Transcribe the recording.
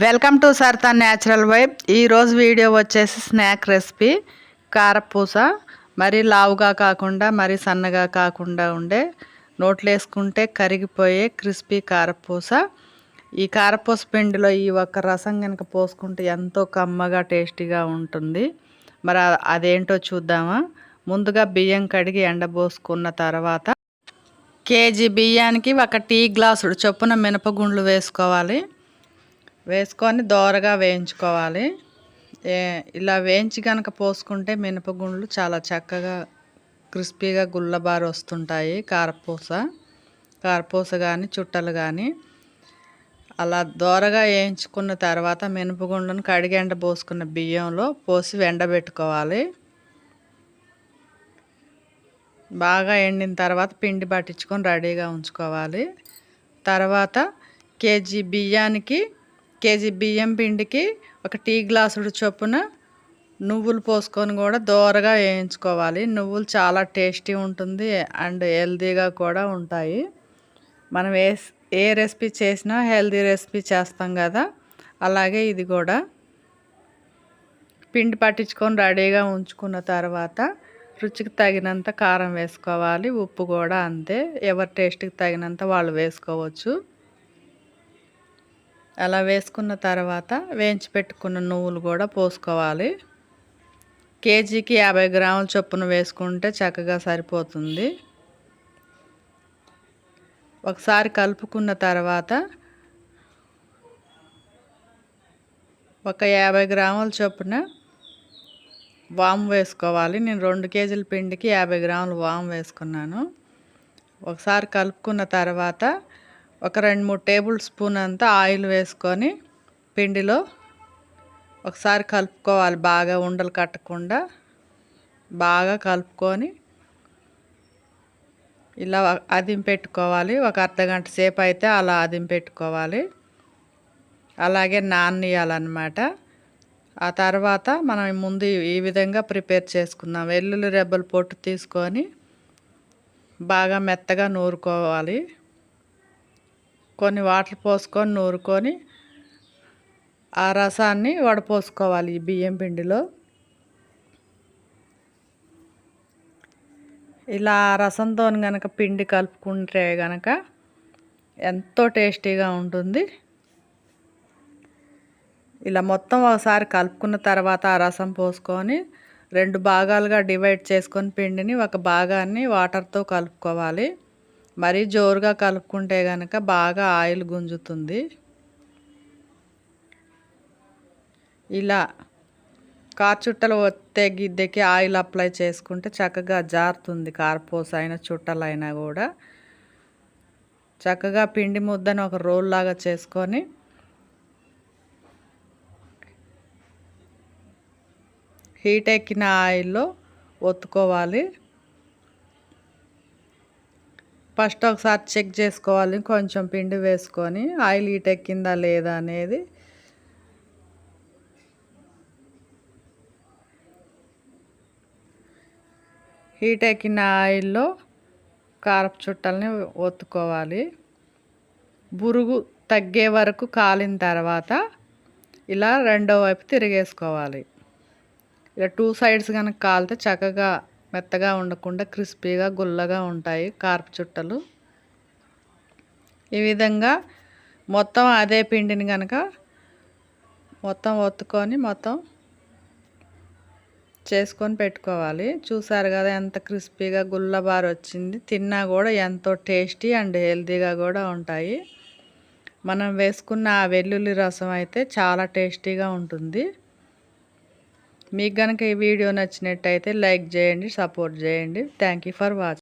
Welcome to Sartha natural vibe. ఈరోజు video వచ్చేసి snack recipe. కారపూస మరి లావుగా కాకుండా మరి సన్నగా కాకుండా ఉండే నోట్లు వేసుకుంటే కరిగిపోయే క్రిస్పీ కారపూస. ఈ కారపూస పిండిలో ఈ ఒక్క రసం కనుక పోసుకుంటే ఎంతో కమ్మగా టేస్టీగా ఉంటుంది. మరి అదేంటో చూద్దామా? ముందుగా బియ్యం కడిగి ఎండబోసుకున్న తర్వాత కేజీ బియ్యానికి ఒక టీ గ్లాసుడు చొప్పున మినపగుండ్లు వేసుకోవాలి. వేసుకొని దోరగా వేయించుకోవాలి. ఇలా వేయించి కనుక పోసుకుంటే మినపగుండ్లు చాలా చక్కగా క్రిస్పీగా గుల్లబారు వస్తుంటాయి. కారపూస కారపూస కానీ చుట్టలు కానీ అలా దోరగా వేయించుకున్న తర్వాత మినపగుండ్లను కడిగి ఎండ పోసుకున్న బియ్యంలో పోసి ఎండబెట్టుకోవాలి బాగా ఎండిన తర్వాత పిండి పట్టించుకొని రెడీగా ఉంచుకోవాలి. తర్వాత కేజీ బియ్యానికి కేజీ బియ్యం పిండికి ఒక టీ గ్లాసుడు చొప్పున నువ్వులు పోసుకొని కూడా దోరగా వేయించుకోవాలి. నువ్వులు చాలా టేస్టీ ఉంటుంది అండ్ హెల్తీగా కూడా ఉంటాయి. మనం ఏ ఏ రెసిపీ చేసినా హెల్తీ రెసిపీ చేస్తాం కదా. అలాగే ఇది కూడా. పిండి పట్టించుకొని రెడీగా ఉంచుకున్న తర్వాత రుచికి తగినంత కారం వేసుకోవాలి. ఉప్పు కూడా అంతే. ఎవరి టేస్ట్కి తగినంత వాళ్ళు వేసుకోవచ్చు. అలా వేసుకున్న తర్వాత వేయించి పెట్టుకున్న నువ్వులు కూడా పోసుకోవాలి. కేజీకి యాభై గ్రాముల చొప్పున వేసుకుంటే చక్కగా సరిపోతుంది. ఒకసారి కలుపుకున్న తర్వాత ఒక యాభై గ్రాముల చొప్పున వాము వేసుకోవాలి. నేను రెండు కేజీల పిండికి యాభై గ్రాములు వాము వేసుకున్నాను. ఒకసారి కలుపుకున్న తర్వాత ఒక రెండు మూడు టేబుల్ స్పూన్ అంతా ఆయిల్ వేసుకొని పిండిలో ఒకసారి కలుపుకోవాలి. బాగా ఉండలు కట్టకుండా బాగా కలుపుకొని ఇలా అదిం పెట్టుకోవాలి. ఒక అర్ధగంట సేపు అయితే అలా అదిం పెట్టుకోవాలి. అలాగే నాననియాలన్నమాట. ఆ తర్వాత మనం ముందు ఈ విధంగా ప్రిపేర్ చేసుకుందాం. వెల్లుల్లి రెబ్బలు పొట్టు తీసుకొని బాగా మెత్తగా నూరుకోవాలి. కొన్ని వాటర్ పోసుకొని నూరుకొని ఆ రసాన్ని వడపోసుకోవాలి ఈ బియ్యం పిండిలో. ఇలా ఆ రసంతో కనుక పిండి కలుపుకుంటే కనుక ఎంతో టేస్టీగా ఉంటుంది. ఇలా మొత్తం ఒకసారి కలుపుకున్న తర్వాత ఆ రసం పోసుకొని రెండు భాగాలుగా డివైడ్ చేసుకొని పిండిని ఒక భాగాన్ని వాటర్తో కలుపుకోవాలి. మరీ జోరుగా కలుపుకుంటే కనుక బాగా ఆయిల్ గుంజుతుంది. ఇలా చుట్టలు వత్తే గిద్దెకి ఆయిల్ అప్లై చేసుకుంటే చక్కగా జారుతుంది కారపూస అయినా చుట్టలైనా కూడా. చక్కగా పిండి ముద్దని ఒక రోల్ లాగా చేసుకొని హీట్ ఎక్కిన ఆయిల్లో ఒత్తుకోవాలి. ఫస్ట్ ఒకసారి చెక్ చేసుకోవాలి కొంచెం పిండి వేసుకొని ఆయిల్ హీట్ ఎక్కిందా లేదా అనేది. హీట్ ఎక్కిన ఆయిల్లో కారపు చుట్టల్ని ఒత్తుకోవాలి. బురుగు తగ్గే వరకు కాలిన తర్వాత ఇలా రెండో వైపు తిరిగేసుకోవాలి. ఇలా టూ సైడ్స్ కనుక కాలితే చక్కగా మెత్తగా ఉండకుండా క్రిస్పీగా గుల్లగా ఉంటాయి కార్పు చుట్టలు. ఈ విధంగా మొత్తం అదే పిండిని కనుక మొత్తం ఒత్తుకొని మొత్తం చేసుకొని పెట్టుకోవాలి. చూసారు కదా ఎంత క్రిస్పీగా గుల్లబారు వచ్చింది. తిన్నా కూడా ఎంతో టేస్టీ అండ్ హెల్తీగా కూడా ఉంటాయి. మనం వేసుకున్న ఆ వెల్లుల్లి రసం అయితే చాలా టేస్టీగా ఉంటుంది. మీకు కనుక ఈ వీడియో నచ్చినట్టయితే లైక్ చేయండి సపోర్ట్ చేయండి. Thank for watching